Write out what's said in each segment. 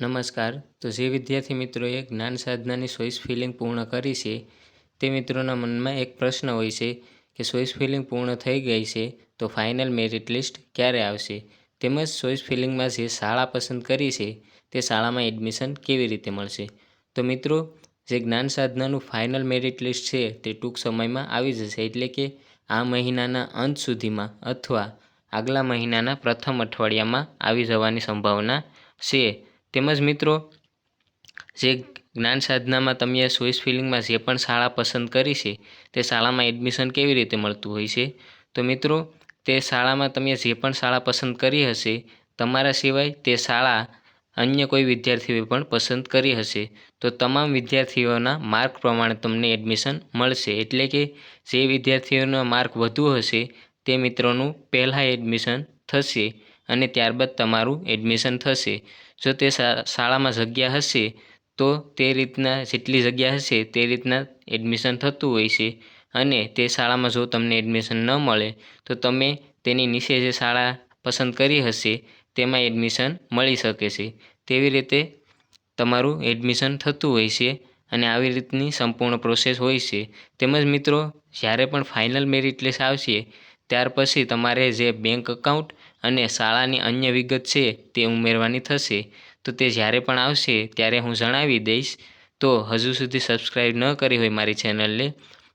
નમસ્કાર. તો જે વિદ્યાર્થી મિત્રોએ જ્ઞાન સાધનાની ચોઈસ ફિલિંગ પૂર્ણ કરી છે, તે મિત્રોના મનમાં એક પ્રશ્ન હોય છે કે ચોઈસ ફિલિંગ પૂર્ણ થઈ ગઈ છે તો ફાઇનલ મેરિટ લિસ્ટ ક્યારે આવશે? તેમજ ચોઈસ ફિલિંગમાં જે શાળા પસંદ કરી છે, તે શાળામાં એડમિશન કેવી રીતે મળશે? તો મિત્રો, જે જ્ઞાન સાધનાનું ફાઇનલ મેરિટ લિસ્ટ છે, તે ટૂંક સમયમાં આવી જશે એટલે કે આ મહિનાના અંત સુધીમાં અથવા આગલા મહિનાના પ્રથમ અઠવાડિયામાં આવી જવાની સંભાવના છે. તેમજ મિત્રો, જે જ્ઞાન સાધનામાં તમે ચોઈસ ફિલિંગમાં જે પણ શાળા પસંદ કરી છે, તે શાળામાં એડમિશન કેવી રીતે મળતું હોય છે? તો મિત્રો, તે શાળામાં તમે જે પણ શાળા પસંદ કરી હશે, તમારા સિવાય તે શાળા અન્ય કોઈ વિદ્યાર્થીઓએ પણ પસંદ કરી હશે. તો તમામ વિદ્યાર્થીઓના માર્ક પ્રમાણે તમને એડમિશન મળશે. એટલે કે જે વિદ્યાર્થીઓનો માર્ક વધુ હશે, તે મિત્રોનું પહેલાં એડમિશન થશે. અને ત્યારબાદ તમારું એડમિશન થશે. જો તે શાળામાં જગ્યા હશે, તો તે રીતના જેટલી જગ્યા હશે તે રીતના એડમિશન થતું હોય છે. અને તે શાળામાં જો તમને એડમિશન ન મળે, તો તમે તેની નીચે જે શાળા પસંદ કરી હશે, તેમાં એડમિશન મળી શકે છે. તેવી રીતે તમારું એડમિશન થતું હોય છે અને આવી રીતની સંપૂર્ણ પ્રોસેસ હોય છે. તેમજ મિત્રો, જ્યારે પણ ફાઇનલ મેરિટ લિસ્ટ આવશે, ત્યાર પછી તમારે જે બેંક એકાઉન્ટ અને શાળાની અન્ય વિગત છે તે ઉમેરવાની થશે. તો તે જ્યારે પણ આવશે ત્યારે હું જણાવી દઈશ. તો હજુ સુધી સબસ્ક્રાઈબ ન કરી હોય મારી ચેનલને,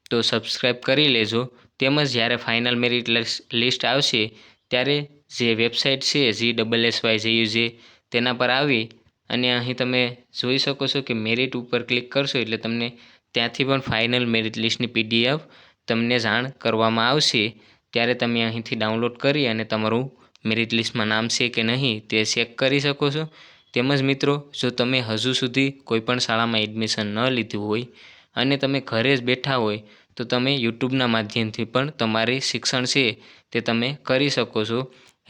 તો સબસ્ક્રાઈબ કરી લેજો. તેમજ જ્યારે ફાઇનલ મેરિટ લિસ્ટ આવશે ત્યારે જે વેબસાઇટ છે જી ડબલ એસ વાય જે જે, તેના પર આવી. અને અહીં તમે જોઈ શકો છો કે મેરિટ ઉપર ક્લિક કરશો એટલે તમને ત્યાંથી પણ ફાઇનલ મેરિટ લિસ્ટની પીડીએફ તમને જાણ કરવામાં આવશે. ત્યારે તમે અહીંથી ડાઉનલોડ કરી અને તમારું મેરિટ લિસ્ટમાં નામ છે કે નહીં તે ચેક કરી શકો છો. તેમજ મિત્રો, જો તમે હજુ સુધી કોઈપણ શાળામાં એડમિશન ન લીધું હોય અને તમે ઘરે જ બેઠા હોય, તો તમે યુટ્યુબના માધ્યમથી પણ તમારી શિક્ષણ છે તે તમે કરી શકો છો.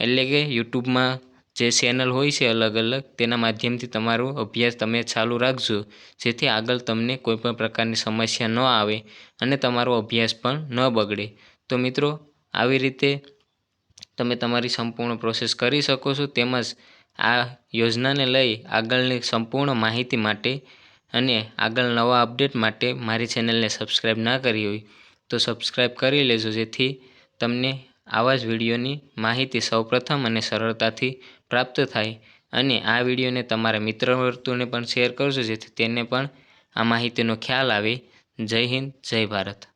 એટલે કે યુટ્યુબમાં જે ચેનલ હોય છે અલગ અલગ, તેના માધ્યમથી તમારો અભ્યાસ તમે ચાલુ રાખજો, જેથી આગળ તમને કોઈપણ પ્રકારની સમસ્યા ન આવે અને તમારો અભ્યાસ પણ ન બગડે. તો મિત્રો, આવી રીતે તમે તમારી સંપૂર્ણ પ્રોસેસ કરી શકો છો તેમજ આ યોજનાને લઈ આગળની સંપૂર્ણ માહિતી માટે અને આગળ નવા અપડેટ માટે મારી ચેનલને સબસ્ક્રાઈબ ના કરી હોય તો સબસ્ક્રાઈબ કરી લેજો જેથી તમને આવા જ વિડીયોની માહિતી સૌપ્રથમ અને સરળતાથી પ્રાપ્ત થાય અને આ વિડીયોને તમારા મિત્ર વર્તુળને પણ શેર કરજો જેથી તેને પણ આ માહિતીનો ખ્યાલ આવે. જય હિન્દ, જય ભારત.